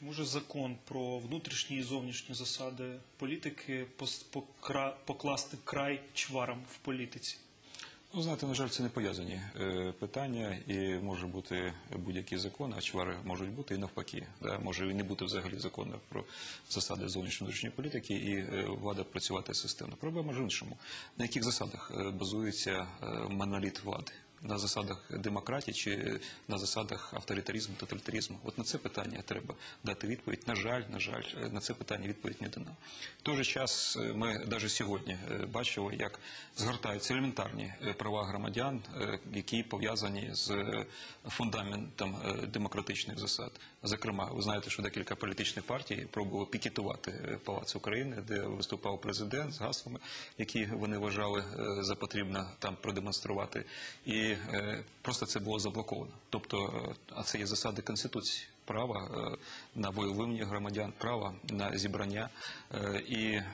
Чи може закон про внутрішні і зовнішні засади політики покласти край чварам в політиці? Ну, знаєте, на жаль, це не пов'язані е, питання, і може бути будь-який закон, а чвари можуть бути і навпаки. Да? Може і не бути взагалі закону про засади зовнішньої внутрішньої політики, і е, влада працювати системно. Проблема ж іншому. На яких засадах е, базується е, моноліт влади? На засадах демократії чи на засадах авторитаризму, тоталітаризму? От на це питання треба дати відповідь. На жаль, на жаль, е, на це питання відповідь не дана. В той же час е, ми навіть сьогодні е, бачили, як згортаються елементарні права громадян, які пов'язані з фундаментом демократичних засад. Зокрема, ви знаєте, що декілька політичних партій пробували пікетувати Палац України, де виступав президент з гаслами, які вони вважали за потрібно там продемонструвати. І просто це було заблоковано. Тобто, е, а це є засади Конституції. Права е, на волевиявлення громадян, права на зібрання. Е, І е,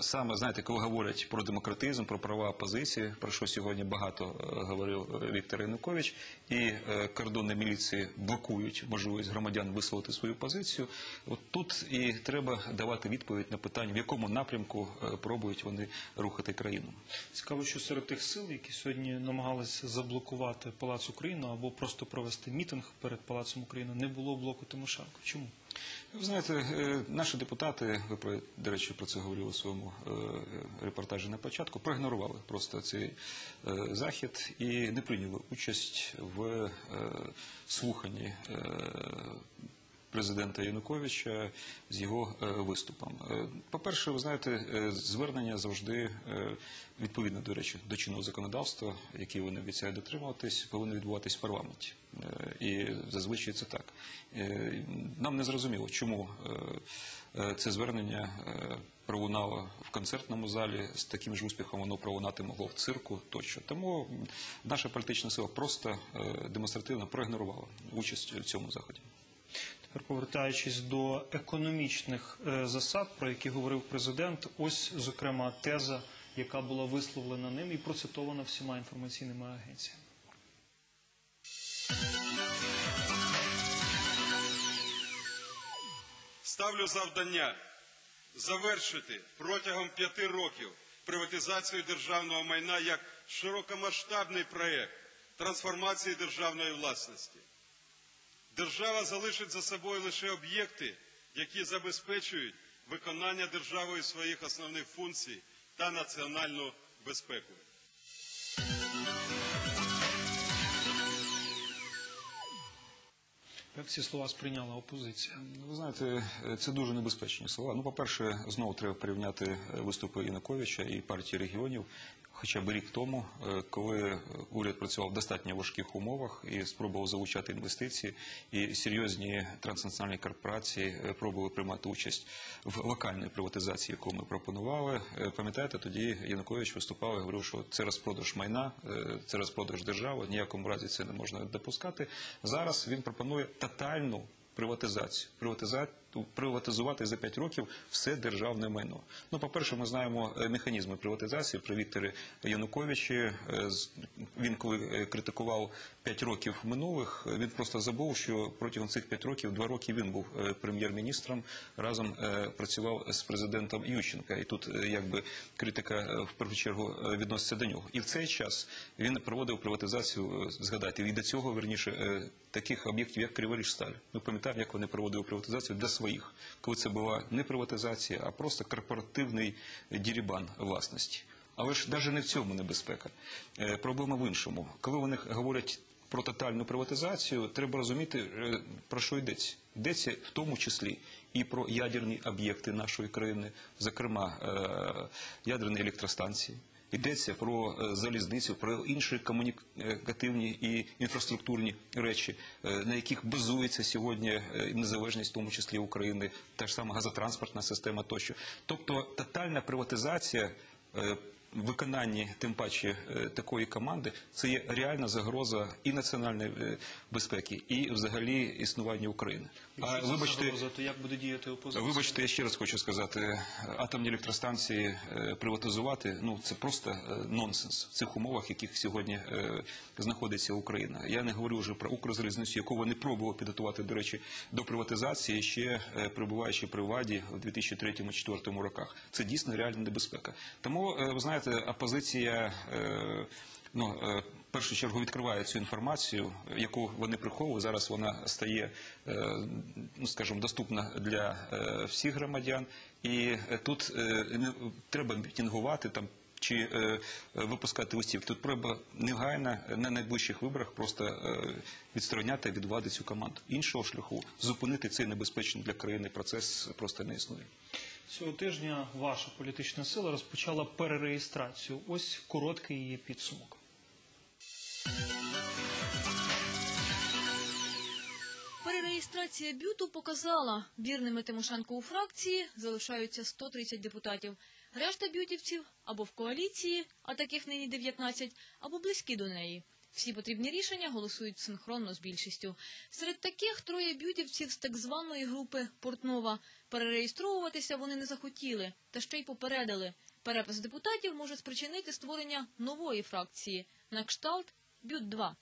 саме знаєте, коли говорять про демократизм, про права опозиції, про що сьогодні багато говорив Віктор Янукович, і кордони міліції блокують можливість громадян висловити свою позицію. От тут і треба давати відповідь на питання, в якому напрямку пробують вони рухати країну. Цікаво, що серед тих сил, які сьогодні намагалися заблокувати Палац Україну або просто провести мітинг перед Палацом України, не було блоку Тимошенко. Чому? Ви знаєте, е, наші депутати, ви до речі про це говорили у своєму е, репортажі на початку, проігнорували просто цей е, захід і не прийняли участь в слуханні. Президента Януковича з його е, виступом. Е, По-перше, ви знаєте, е, звернення завжди відповідно до речі до чинного законодавства, які вони обіцяють дотримуватись, повинно відбуватись в парламенті. І зазвичай це так. Нам не зрозуміло, чому це звернення пролунало в концертному залі з таким ж успіхом воно пролунати могло в цирку тощо. Тому наша політична сила просто демонстративно проігнорувала участь в цьому заході. Тепер повертаючись до економічних е, засад, про які говорив президент, ось зокрема теза, яка була висловлена ним і процитована всіма інформаційними агенціями. Ставлю завдання завершити протягом п'яти років приватизацію державного майна як широкомасштабний проєкт трансформації державної власності. Держава залишить за собою лише об'єкти, які забезпечують виконання державою своїх основних функцій та національну безпеку. Як ці слова сприйняла опозиція? Ну, Ви знаєте, це дуже небезпечні слова. Ну, по-перше, знову треба порівняти виступи Януковича і партії регіонів. Хоча б рік тому, е, коли уряд працював в достатньо важких умовах і спробував залучати інвестиції, і серйозні транснаціональні корпорації е, пробували приймати участь в локальній приватизації, яку ми пропонували. Е, Пам'ятаєте, тоді Янукович виступав і говорив, що це розпродаж майна, це розпродаж держави, ніякому разі це не можна допускати. Зараз він пропонує тотальну приватизацію. Приватиза... Приватизувати за 5 років все державне майно. Ну, по-перше, ми знаємо е, механізми приватизації при Вікторі Януковичі. Е, Він, коли е, критикував 5 років минулих, він просто забув, що протягом цих 5 років, 2 роки він був прем'єр-міністром, разом працював з президентом Ющенка. І тут якби критика в першу чергу відноситься до нього. І в цей час він проводив приватизацію, згадайте, і до цього, верніше, таких об'єктів, як Криворіжсталь. Ми пам'ятаємо, як вони проводили приватизацію для своїх, коли це була не приватизація, а просто корпоративний дірібан власності. Але ж навіть не в цьому небезпека. Е, Проблема в іншому. Коли вони говорять про тотальну приватизацію, треба розуміти, е, про що йдеться. Йдеться в тому числі і про ядерні об'єкти нашої країни, зокрема е, ядерні електростанції. Йдеться про е, залізницю, про інші комунікативні і інфраструктурні речі, е, на яких базується сьогодні е, незалежність, в тому числі України, та ж сама газотранспортна система тощо. Тобто тотальна приватизація. Е, виконанні тим паче е, такої команди це є реальна загроза і національної е, безпеки, і взагалі існування України. А вибачте, загроза, то як буде діяти опозиція? Вибачте, я ще раз хочу сказати, атомні електростанції е, приватизувати ну це просто е, нонсенс в цих умовах, в яких сьогодні е, знаходиться Україна. Я не говорю вже про Укрзалізницю, яку вони пробували підготувати, до речі, до приватизації, ще е, перебуваючи при владі в 2003-2004 роках. Це дійсно реальна небезпека. Тому е, ви знаєте, опозиція. е, Ну, е, в першу чергу відкриває цю інформацію, яку вони приховували. Зараз вона стає, е, ну скажімо, доступна для всіх громадян. І тут не треба мітингувати там. Чи випускати листів тут треба негайно на найближчих виборах просто відстороняти від влади цю команду. Іншого шляху зупинити цей небезпечний для країни процес просто не існує. Цього тижня ваша політична сила розпочала перереєстрацію. Ось короткий її підсумок. Перереєстрація бюту показала, вірними Тимошенко у фракції залишаються 130 депутатів. Решта бютівців або в коаліції, а таких нині 19, або близькі до неї. Всі потрібні рішення голосують синхронно з більшістю. Серед таких троє бютівців з так званої групи Портнова. Перереєстровуватися вони не захотіли, та ще й попередили. Перепис депутатів може спричинити створення нової фракції на кшталт Бют-2.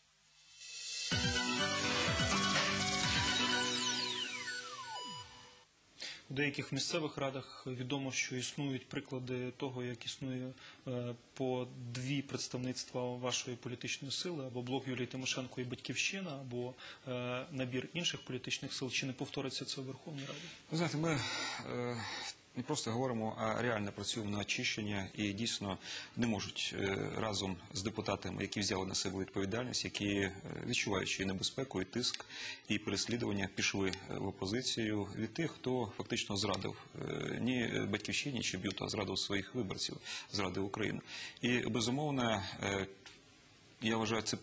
У деяких місцевих радах відомо, що існують приклади того, як існує е, по дві представництва вашої політичної сили, або блок Юлії Тимошенко і Батьківщина, або е, набір інших політичних сил. Чи не повториться це у Верховній Раді? Ви знаєте, ми не просто говоримо, а реально працюємо на очищення і дійсно не можуть е, разом з депутатами, які взяли на себе відповідальність, які е, відчуваючи небезпеку, і тиск, і переслідування, пішли е, в опозицію від тих, хто фактично зрадив ні батьківщині чи б'ют, а зрадив своїх виборців, зрадив Україну. І безумовно. я вважаю, це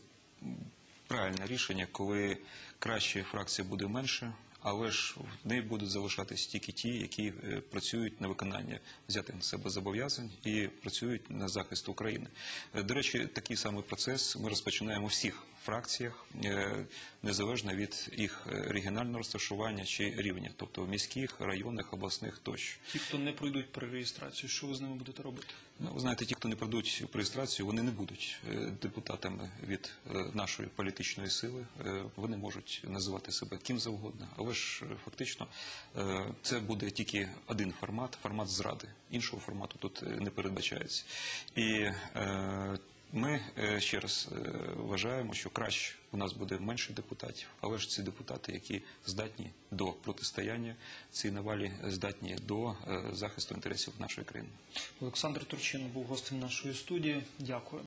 правильне рішення, коли краще фракція буде менше, але ж в неї будуть залишатись тільки ті, які е, працюють на виконання взятих на себе зобов'язань і працюють на захист України. Е, До речі, такий самий процес ми розпочинаємо у всіх фракціях, е, незалежно від їх регіонального розташування чи рівня, тобто в міських, районних, обласних тощо. Ті, хто не пройдуть перереєстрацію, що ви з ними будете робити? Ну, ви знаєте, ті, хто не пройдуть реєстрацію, вони не будуть е, депутатами від е, нашої політичної сили. Е, Вони можуть називати себе ким завгодно, але ж фактично це буде тільки один формат формат зради. Іншого формату тут не передбачається. І ми е, ще раз е, вважаємо, що краще у нас буде менше депутатів, але ж ці депутати, які здатні до протистояння цій навалі, здатні до е, захисту інтересів нашої країни. Олександр Турчин був гостем нашої студії. Дякую.